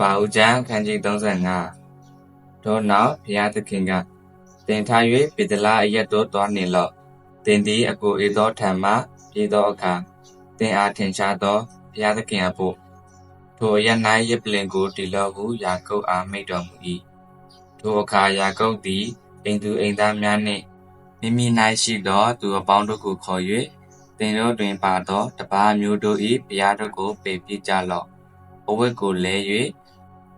ပါဦးကျမ်းခန်းကြီး35ထိုနောက်ဘုရားသခင်ကတင်ထား၍ပေတလာအရက်တို့တွားနေလော့တင်သည်အကိုအေသောထံမှပြေးသောအခါတင်အားထင်ရှားသောဘုရားသခင်အဖို့ထိုအရ၌ရပလင်ကိုတီလော့ဟုယာကုပ်အားမိတ်တော်မူ၏ထိုအခါယာကုပ်သည်အိမ်သူအိမ်သားများနှင့်မိမိ၌ရှိသောသူအပေါင်းတို့ကိုခေါ်၍တင်တို့တွင်ပါသောတပားမျိုးတို့၏ဘုရားတို့ကိုပေပြကြလော့အဝတ်ကိုလဲ၍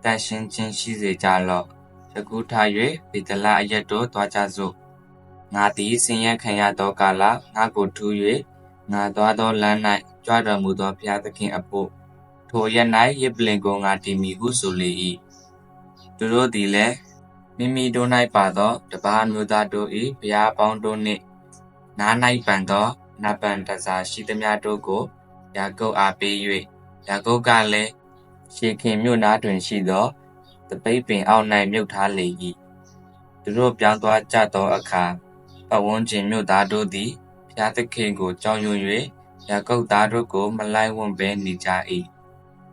တန်ရှင်းခြင်းရှိစေကြလော့ယခုထား၍ဗေဒလအရက်တို့သွားကြစို့ငါသည်ဆင်းရဲခံရသောကာလငါကိုထူ၍ငါသွားသောလမ်း၌ကြွတော်မူသောဘုရားသခင်အဖို့ထိုရက်၌ရစ်ပလင်ကိုငါတည်မိဟုဆိုလေ၏သူတို့သည်လည်းမိမိတို့၌ပါသောတပားမျိုးသားတို့၏ဘုရားပေါင်းတို့နှင့်နား၌ပန်သောနပန်တစားရှိသမျှတို့ကိုယာကုပ်အားပေး၍ယာကုပ်ကလည်း ရှေခင်မြို့နားတွင်ရှိသောတပိတ်ပင်အောက်၌မြုပ်ထားလေ၏သူတို့ပြောင်းသွားကြသောအခါပဝန်းကျင်မြို့သားတို့သည်ဘုရားသခင်ကိုကြောက်ရွံ့၍ယာကုပ်သားတို့ကို မလိုက်ဝံ့ဘဲနေကြ၏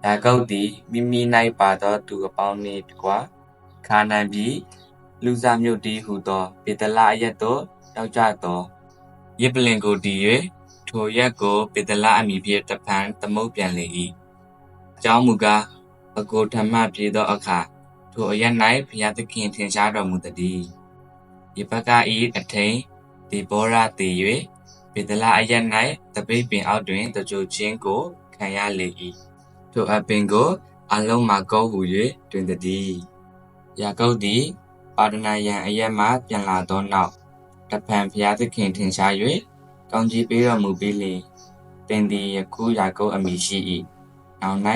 ယာကုပ်သည်မိမိ၌ပါသောသူအပေါင်းနှင့်တကွခါနန်ပြည်လူစားမြို့တီးဟုသောပေတလအရက်သို့ရောက်ကြသောယစ်ပလင်ကိုတည်၍ထိုရက်ကိုပေတလအမိဖြင့်တဖန်သမုတ်ပြန်လေ၏ အကြောင်းမူကားအကိုဓမ္မပြေသောအခါထိုအရ၌ဘုရားသခင်ထင်ရှားတော်မူသည်။ယေဘက၏အထိန်ဒီဘောရတည်၍ပေတလအရ၌တပိတ်ပင်အောက်တွင်တကြိုချင်းကိုခံရလေ၏။ထိုအပင်ကိုအလုံးမှာကောဟု၍တွင်သည်။ယာကုပ်သည်ပါဒနာယံအရက်မှပြန်လာသောနောက်တဖန်ဘုရားသခင်ထင်ရှား၍ကောင်းကြီးပေးတော်မူပြီးလျှင်တင်သည်ယခုယာကုပ်အမိရှိ၏။ နောက်၌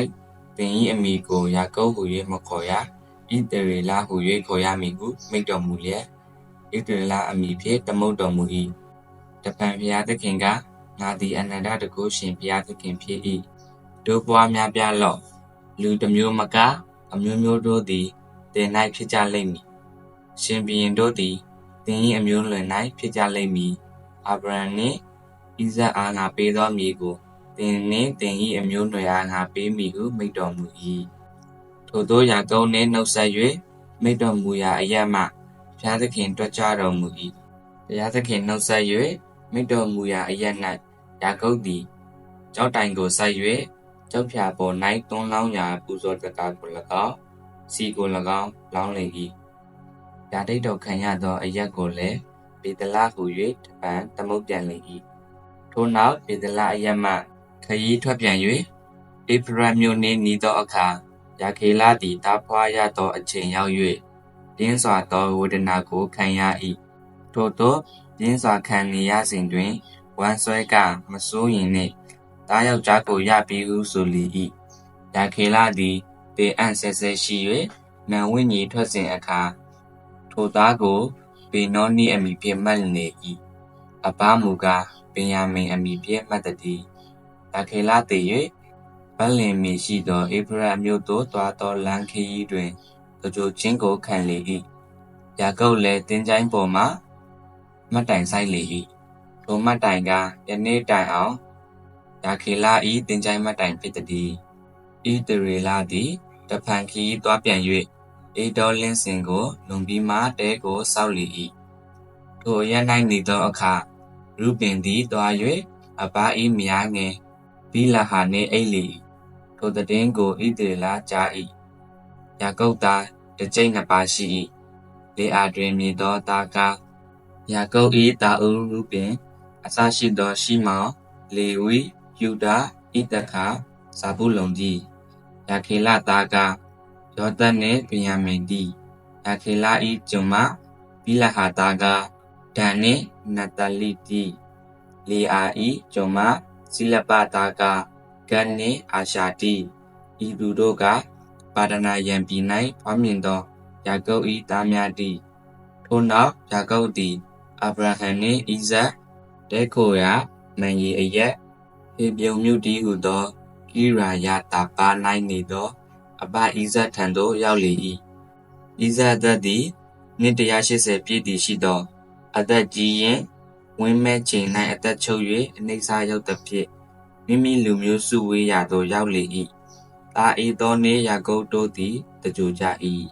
သင်၏အမိကိုယာကုပ်ဟူ၍မခေါ်ရဣသရေလဟူ၍ခေါ်ရမည်ဟုမိန့်တော်မူလျက်ဣသရေလအမိဖြင့်တမုတ်တော်မူ၏တပံဘုရားသခင်ကငါသည်အနန္တတကုရှင်ဘုရားသခင်ဖြစ်၏တို့ပွားများပြလော့လူတစ်မျိုးမကအမျိုးမျိုးတို့သည်တင်၌ဖြစ်ကြလိမ့်မည်ရှင်ဘီရင်တို့သည်တင်၏အမျိုးလွင်၌ဖြစ်ကြလိမ့်မည်အာဗြဟံနှင့်ဣဇက်အားငါပေးသောမြေကို သင်နှင့်သင်၏အမျိုးနွယ်အားငါပေးမည်ဟုမိန့်တော်မူ၏ထိုသို့ယာကုပ်နှင့်နှုတ်ဆက်၍မိန့်တော်မူရာအရပ်မှဘုရားသခင်တွက်ကြတော်မူ၏ဘုရားသခင်နှုတ်ဆက်၍မိန့်တော်မူရာအရပ်၌ယာကုပ်သည်ကြောက်တိုင်ကိုစိုက်၍ကြောက်ဖြာပေါ်၌တွန်းလောင်းရာပူဇော်တကာကို၎င်းစီကို၎င်းလောင်းလေ၏ယာတိတ်တော်ခံရသောအရက်ကိုလည်းပေတလဟု၍တပံသမုတ်ပြန်လေ၏ထိုနောက်ပေတလအရက်မှ ခရီးထွက်ပြန်၍ဧဖရတ်မြို့နှင့်နီးသောအခါယာခေလသည်သားဖွားရသောအချိန်ရောက်၍ပြင်းစွာသောဝေဒနာကိုခံရ၏ထို့သောပြင်းစွာခံနေရစဉ်တွင်ဝမ်းဆွဲကမစိုးရင်နှင့်သားယောက်ျားကိုရပြီးဟုဆိုလေ၏ယာခေလသည်တေအံ့ဆဲဆဲရှိ၍နံဝိညာဉ်ထွက်စဉ်အခါထိုသားကိုဘေနောနိအမိဖြင့်မှတ်နေ၏အဘမူကားပင်ယာမင်အမိဖြင့်မှတ်သည် ယာခေလတည်၍ဗက်လင်မီရှိသောဧဖရတ်မြို့သို့သွားသောလမ်းခရီးတွင်သကြိုချင်းကိုခံလေ၏ယာကုပ်လည်းတင်းချိုင်းပေါ်မှမှတ်တိုင်ဆိုင်လေ၏ထိုမှတ်တိုင်ကယနေ့တိုင်အောင်ယာခေလဤတင်းချိုင်းမှတ်တိုင်ဖြစ်သည်ဤတရေလာသည်တဖန်ခီးသွားပြန်၍အေဒေါလင်းစင်ကိုလွန်ပြီးမှတဲကိုစောက်လေ၏ထိုရ၌နေသောအခါရူပင်သည်သွား၍အဘဤမြားငယ် ဘိလဟာနှင့်အိတ်လေ၏ထိုသတင်းကိုဣသရေလကြား၏ယာကုပ်သားတစ်ကျိပ်နှစ်ပါးရှိ၏လေအာတွင်မြည်သောသားကားယာကုပ်၏တာအုရုပင် အစရှိသောရှိမောင်လေဝိယူဒာဣတခါဇာဘူးလုံကြီးယာခေလသားကားယောသတ်နှင့်ဗင်ယမင်တီယာခေလ၏ကျွန်မဘိလဟာသားကားဒန်နှင့်နတလိတီလေအာ၏ကျွန်မ စိလပသားကဂန်နှင့်အာရှာတိဤသူတို့ကပါဒနာယံပြည်၌ဖွားမြင်သောယာကုပ်၏သားများတည်းထို့နောက်ယာကုပ်သည်အာဗြဟံနှင့်ဣဇက်တဲခိုရာမန်ရီအရက်ဟေပြုံမြို့တည်းဟုသောကိရာယတာပါ၌နေသော အဘဣဇက်ထံသို့ရောက်လေ၏ဣဇက်သက်သည်နှစ်180ပြည့်တည်ရှိသော အသက်ကြီးရင် ဝင်းမဲ့ချိန်၌အသက်ချုပ်၍အနိစ္စရောက်သဖြင့်မိမိလူမျိုးစုဝေးရာသို့ရောက်လေ၏သာဤသောနေ့ရာကုတ်တို့သည်တကြူကြ၏